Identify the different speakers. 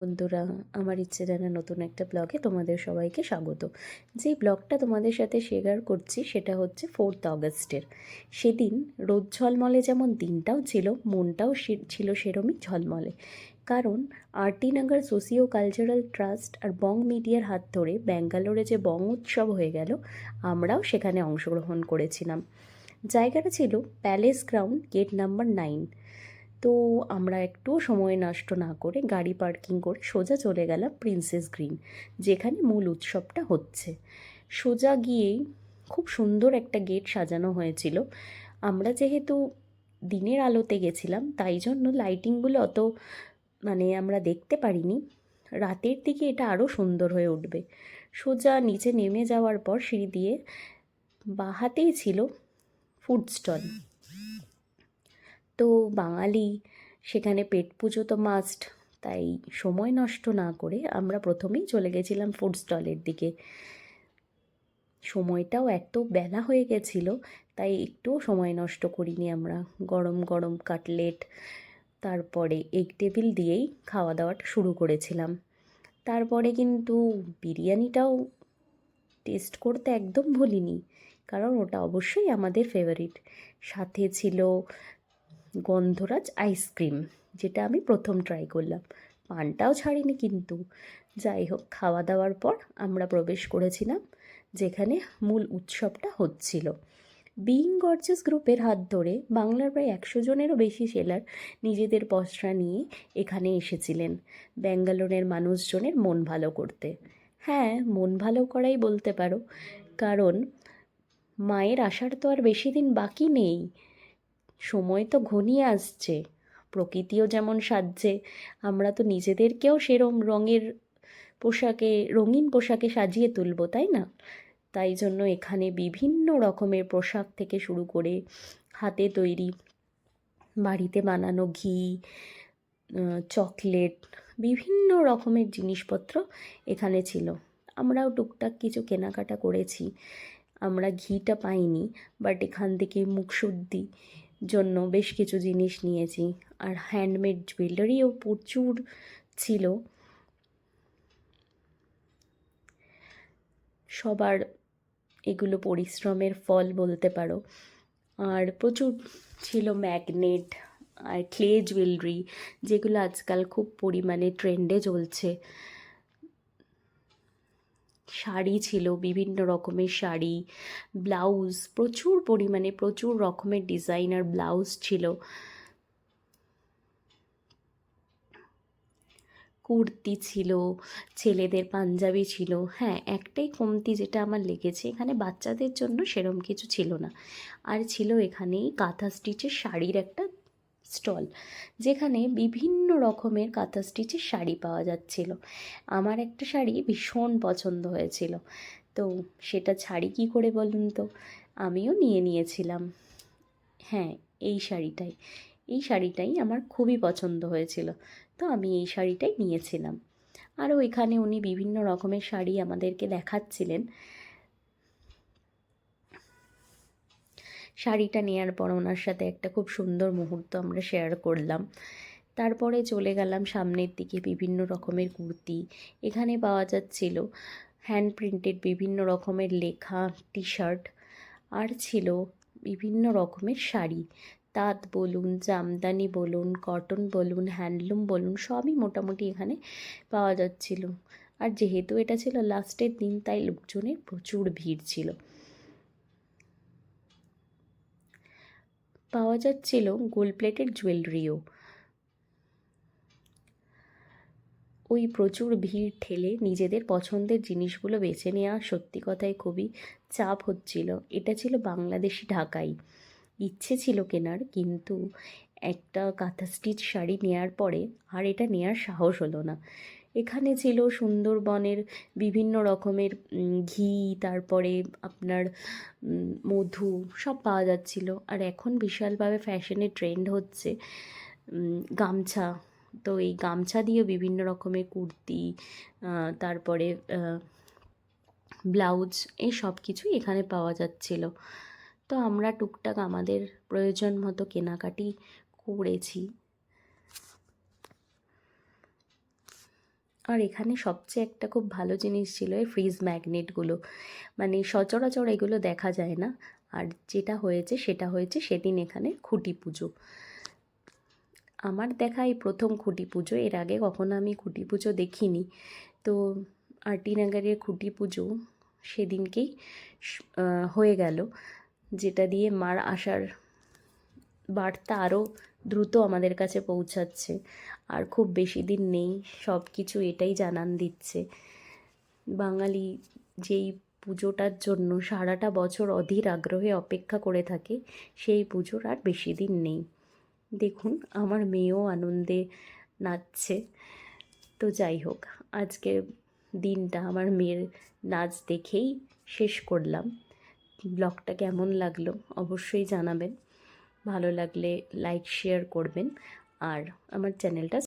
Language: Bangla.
Speaker 1: বন্ধুরা, আমার ইচ্ছে জানা নতুন একটা ব্লগে তোমাদের সবাইকে স্বাগত। যে ব্লগটা তোমাদের সাথে শেয়ার করছি সেটা হচ্ছে ফোর্থ অগস্টের। সেদিন রোদ ঝলমলে যেমন দিনটাও ছিল, মনটাও ছিল সেরমই ঝলমলে। কারণ RT Nagar socio cultural trust আর বং মিডিয়ার হাত ধরে ব্যাঙ্গালোরে যে বং উৎসব হয়ে গেল, আমরাও সেখানে অংশগ্রহণ করেছিলাম। জায়গাটা ছিল palace ground gate number nine তো আমরা একটুও সময় নষ্ট না করে গাড়ি পার্কিং করে সোজা চলে গেলাম প্রিন্সেস গ্রিন, যেখানে মূল উৎসবটা হচ্ছে। সোজা গিয়েই খুব সুন্দর একটা গেট সাজানো হয়েছিল। আমরা যেহেতু দিনের আলোতে গেছিলাম, তাই জন্য লাইটিংগুলো অত মানে আমরা দেখতে পারিনি। রাতের দিকে এটা আরও সুন্দর হয়ে উঠবে। সোজা নিচে নেমে যাওয়ার পর সিঁড়ি দিয়ে বাঁ হাতেই ছিল ফুড স্টল তো বাঙালি, সেখানে পেট পুজো তো মাস্ট তাই সময় নষ্ট না করে আমরা প্রথমেই চলে গেছিলাম ফুড স্টলের দিকে। সময়টাও এত বেলা হয়ে গেছিল, তাই একটুও সময় নষ্ট করিনি আমরা। গরম গরম কাটলেট, তারপরে এগ টেবিল দিয়েই খাওয়া দাওয়াটা শুরু করেছিলাম। তারপরে কিন্তু বিরিয়ানিটাও টেস্ট করতে একদম ভুলিনি, কারণ ওটা অবশ্যই আমাদের ফেভারিট সাথে ছিল গন্ধরাজ আইসক্রিম যেটা আমি প্রথম ট্রাই করলাম। পানটাও ছাড়িনি কিন্তু। যাই হোক, খাওয়া দাওয়ার পর আমরা প্রবেশ করেছিলাম, যেখানে মূল উৎসবটা হচ্ছিল। বিইং গর্জেস গ্রুপের হাত ধরে বাংলার প্রায় একশো জনেরও বেশি সেলার নিজেদের পসরা নিয়ে এখানে এসেছিলেন, ব্যাঙ্গালোরের মানুষজনের মন ভালো করতে। হ্যাঁ মন ভালো করাই বলতে পারো, কারণ মায়ের আসার তো আর বেশি দিন বাকি নেই। সময় তো ঘনিয়ে আসছে। প্রকৃতিও যেমন সাজছে, আমরা তো নিজেদেরকেও সেরম রঙের পোশাকে, রঙিন পোশাকে সাজিয়ে তুলবো, তাই না? তাই জন্য এখানে বিভিন্ন রকমের পোশাক থেকে শুরু করে হাতে তৈরি, বাড়িতে বানানো ঘি চকলেট, বিভিন্ন রকমের জিনিসপত্র এখানে ছিল। আমরাও টুকটাক কিছু কেনাকাটা করেছি। আমরা ঘিটা পাইনি, বাট এখান থেকে মুখশুদ্ধি জন্য বেশ কিছু জিনিস নিয়েছি। আর হ্যান্ডমেড জুয়েলারিও প্রচুর ছিল। সবার এগুলো পরিশ্রমের ফল বলতে পারো। আর প্রচুর ছিল ম্যাগনেট আর ক্লে জুয়েলারি যেগুলো আজকাল খুব পরিমাণে ট্রেন্ডে চলছে। শাড়ি ছিল, বিভিন্ন রকমের শাড়ি, ব্লাউজ, প্রচুর পরিমাণে, প্রচুর রকমের ডিজাইনার ব্লাউজ ছিল। কুর্তি ছিল, ছেলেদের পাঞ্জাবি ছিল। হ্যাঁ একটাই কমতি যেটা আমার লেগেছে, এখানে বাচ্চাদের জন্য সেরম কিছু ছিল না। আর ছিল এখানেই কাঁথা স্টিচের শাড়ির একটা স্টল, যেখানে বিভিন্ন রকমের কাঁথা স্টিচের শাড়ি পাওয়া যাচ্ছিল। আমার একটা শাড়ি ভীষণ পছন্দ হয়েছিল। তো সেটা ছাড়ি কী করে বলুন তো? আমিও নিয়ে নিয়েছিলাম। হ্যাঁ এই শাড়িটাই। এই শাড়িটাই আমার খুবই পছন্দ হয়েছিল। তো আমি এই শাড়িটাই নিয়েছিলাম। আরও এখানে উনি বিভিন্ন রকমের শাড়ি আমাদেরকে দেখাচ্ছিলেন। শাড়িটা নেওয়ার পর ওনার সাথে একটা খুব সুন্দর মুহূর্ত আমরা শেয়ার করলাম। তারপরে চলে গেলাম সামনের দিকে বিভিন্ন রকমের কুর্তি। এখানে পাওয়া যাচ্ছিল হ্যান্ড প্রিন্টেড বিভিন্ন রকমের লেখা টি শার্ট আর ছিল বিভিন্ন রকমের শাড়ি। তাঁত বলুন, জামদানি বলুন কটন বলুন হ্যান্ডলুম বলুন, সবই মোটামুটি এখানে পাওয়া যাচ্ছিল। আর যেহেতু এটা ছিল লাস্টের দিন, তাই লোকজনের প্রচুর ভিড় ছিল। পাওয়া যাচ্ছিল গোল্ড প্লেটেড জুয়েলারিও ওই প্রচুর ভিড় ঠেলে নিজেদের পছন্দের জিনিসগুলো বেছে নেওয়া সত্যি কথায় খুবই চাপ হচ্ছিল। এটা ছিল বাংলাদেশি ঢাকাই। ইচ্ছে ছিল কেনার, কিন্তু একটা কাঁথা স্টিচ শাড়ি নেওয়ার পরে আর এটা নেওয়ার সাহস হলো না। এখানে ছিল সুন্দরবনের বিভিন্ন রকমের ঘি, তারপরে আপনার মধু সব পাওয়া যাচ্ছিল। আর এখন বিশালভাবে ফ্যাশনের ট্রেন্ড হচ্ছে গামছা। তো এই গামছা দিয়ে বিভিন্ন রকমের কুর্তি তারপরে ব্লাউজ, এই সব কিছুই এখানে পাওয়া যাচ্ছিল। তো আমরা টুকটাক আমাদের প্রয়োজন মতো কেনাকাটি করেছি। আর এখানে সবচেয়ে একটা খুব ভালো জিনিস ছিল এই ফ্রিজ ম্যাগনেটগুলো মানে সচরাচর এগুলো দেখা যায় না। আর যেটা হয়েছে সেটা হয়েছে সেদিন এখানে খুঁটি পুজো। আমার দেখা এই প্রথম খুঁটি পুজো, এর আগে কখনো আমি খুঁটি পুজো দেখিনি। তো আরটি নাগারের খুঁটি পুজো সেদিনকেই হয়ে গেল। যেটা দিয়ে মার আসার বার্তা আরও দ্রুত আমাদের কাছে পৌঁছাচ্ছে। আর খুব বেশি দিন নেই সব কিছু এটাই জানান দিচ্ছে। বাঙালি যেই পুজোটার জন্য সারাটা বছর অধীর আগ্রহে অপেক্ষা করে থাকে, সেই পুজোর আর বেশি দিন নেই। দেখুন, আমার মেয়েও আনন্দে নাচছে। তো যাই হোক, আজকের দিনটা আমার মেয়ের নাচ দেখেই শেষ করলাম। ব্লগটা কেমন লাগল অবশ্যই জানাবেন। ভালো লাগলে লাইক শেয়ার করবেন। আর আমার চ্যানেলটা